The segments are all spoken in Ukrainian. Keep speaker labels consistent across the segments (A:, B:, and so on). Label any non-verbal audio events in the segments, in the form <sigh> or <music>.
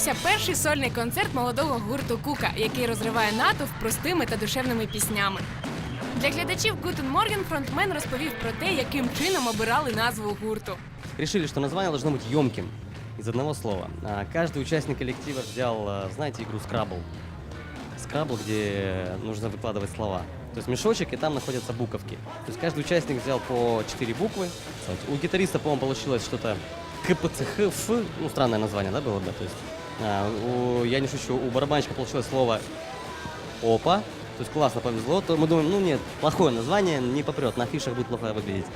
A: відбувся перший сольний концерт молодого гурту Кука, який розриває натовп простими та душевними піснями. Для глядачів Гутен Морген фронтмен розповів про те, яким чином обирали назву гурту.
B: Решили, что название должно быть емким, из одного слова. А, Каждый участник коллектива взял, а, знаете, игру Scrabble. Scrabble, где нужно выкладывать слова. То есть мешочек, и там находятся буковки. То есть каждый участник взял по 4 буквы. У гитариста, по-моему, получилось что-то КПЦХФ, ну, странное название, да, было бы? То есть, а, у, я не шучу, у барабанщика получилось слово ОПА, то есть классно повезло, то мы думаем, ну нет, плохое название, не попрет, на афишах будет плохо выглядеть.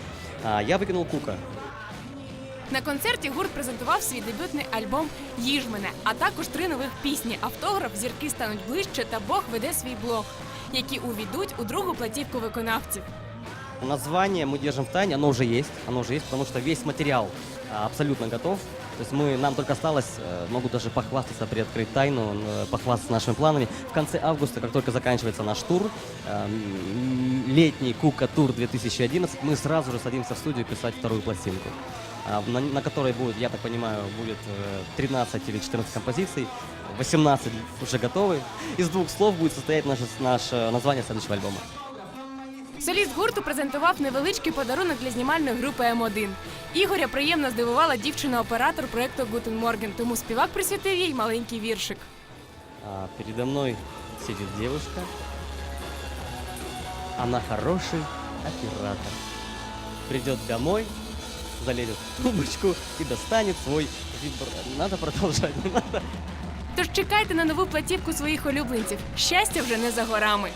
B: А, я выкинул Кука,
A: На концерті гурт презентував свій дебютний альбом Їж мене, а також три нових пісні Автограф, Зірки стануть ближче та Бог веде свій блог, які увійдуть у другу платівку виконавців.
B: Название мы держим в тайне, оно уже есть, оно уже есть, потому что весь материал а, абсолютно готов. То есть мы, нам только осталось, э, могу даже похвастаться, приоткрыть тайну, э, похвастаться нашими планами. В конце августа, как только заканчивается наш тур, э, летний Кука Тур 2011, мы сразу же садимся в студию писать вторую пластинку, а, на, на которой будет, я так понимаю, будет э, 13 или 14 композиций, 18 уже готовы. Из двух слов будет состоять наше, наше название следующего альбома.
A: Соліст гурту презентував невеличкий подарунок для знімальної групи М1. Ігоря приємно здивувала дівчина-оператор проекту Гутен Морген, тому співак присвятив їй маленький віршик.
B: А, передо мной сидит девушка. Она хороший оператор. Придет домой, залезет в тумбочку и достанет свой вибратор. Надо продолжать, не <laughs> надо.
A: Тож чекайте на нову платівку своїх улюбленців. Щастя вже не за горами.